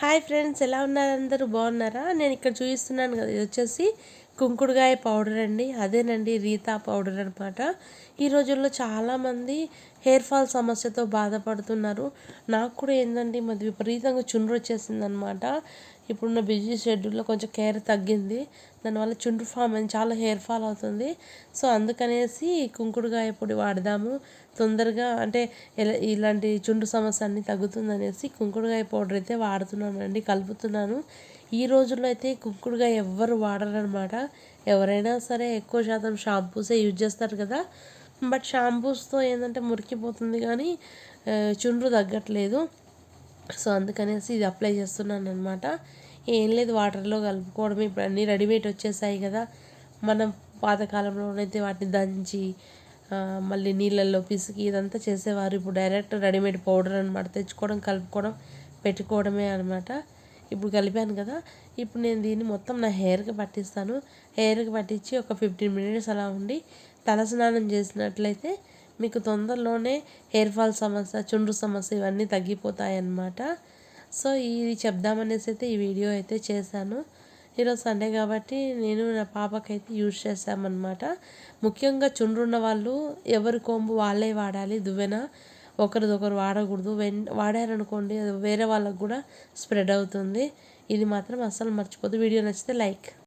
Hi friends ఎలా ఉన్నారు అందరూ? బాగున్నారా? నేను ఇక్కడ చూపిస్తున్నాను కదా ఇది వచ్చేసి కుంకుడుగాయ పౌడర్ అండి. అదేనండి రీతా పౌడర్ అనమాట ఈ రోజుల్లో చాలామంది హెయిర్ ఫాల్ సమస్యతో బాధపడుతున్నారు. నాకు కూడా ఏంటంటే మాది విపరీతంగా చుండ్రు వచ్చేసింది అనమాట ఇప్పుడున్న బిజీ షెడ్యూల్లో కొంచెం కేర్ తగ్గింది. దానివల్ల చుండ్రు ఫామ్ అని చాలా హెయిర్ ఫాల్ అవుతుంది. సో అందుకనేసి కుంకుడుగాయ పొడి వాడదాము. తొందరగా అంటే ఇలాంటి చుండ్రు సమస్య అన్ని తగ్గుతుందనేసి కుంకుడుగాయ పౌడర్ అయితే వాడుతున్నానండి కలుపుతున్నాను. ఈ రోజుల్లో అయితే కుంకుడుగాయ ఎవ్వరు వాడరనమాట. ఎవరైనా సరే ఎక్కువ శాతం షాంపూసే యూజ్ చేస్తారు కదా. బట్ షాంపూస్తో ఏంటంటే మురికిపోతుంది కానీ చుండ్రు తగ్గట్లేదు. సో అందుకనేసి ఇది అప్లై చేస్తున్నాను అనమాట ఏం లేదు వాటర్లో కలుపుకోవడం ఇప్పుడు అన్నీ రెడీమేడ్ వచ్చేసాయి కదా. మనం పాతకాలంలోనైతే వాటిని దంచి మళ్ళీ నీళ్ళల్లో పిసికి ఇదంతా చేసేవారు. ఇప్పుడు డైరెక్ట్ రెడీమేడ్ పౌడర్ అనమాట తెచ్చుకోవడం కలుపుకోవడం పెట్టుకోవడమే అనమాట ఇప్పుడు కలిపాను కదా. ఇప్పుడు నేను దీన్ని మొత్తం నా హెయిర్కి పట్టిస్తాను. హెయిర్కి పట్టించి ఒక ఫిఫ్టీన్ మినిట్స్ అలా ఉండి తలస్నానం చేసినట్లయితే మీకు తొందరలోనే హెయిర్ ఫాల్ సమస్య చుండ్రు సమస్య ఇవన్నీ తగ్గిపోతాయి అన్నమాట సో ఇది చెప్దామనేసి అయితే ఈ వీడియో అయితే చేశాను. ఈరోజు సండే కాబట్టి నేను నా పాపకైతే యూజ్ చేశామన్నమాట. ముఖ్యంగా చుండ్రున్న వాళ్ళు ఎవరి కొంబు వాళ్ళే వాడాలి దువ్వెన ఒకరిదొకరు వాడకూడదు. వెన్ వాడారనుకోండి వేరే వాళ్ళకు కూడా స్ప్రెడ్ అవుతుంది. ఇది మాత్రం అస్సలు మర్చిపోదు. వీడియో నచ్చితే లైక్.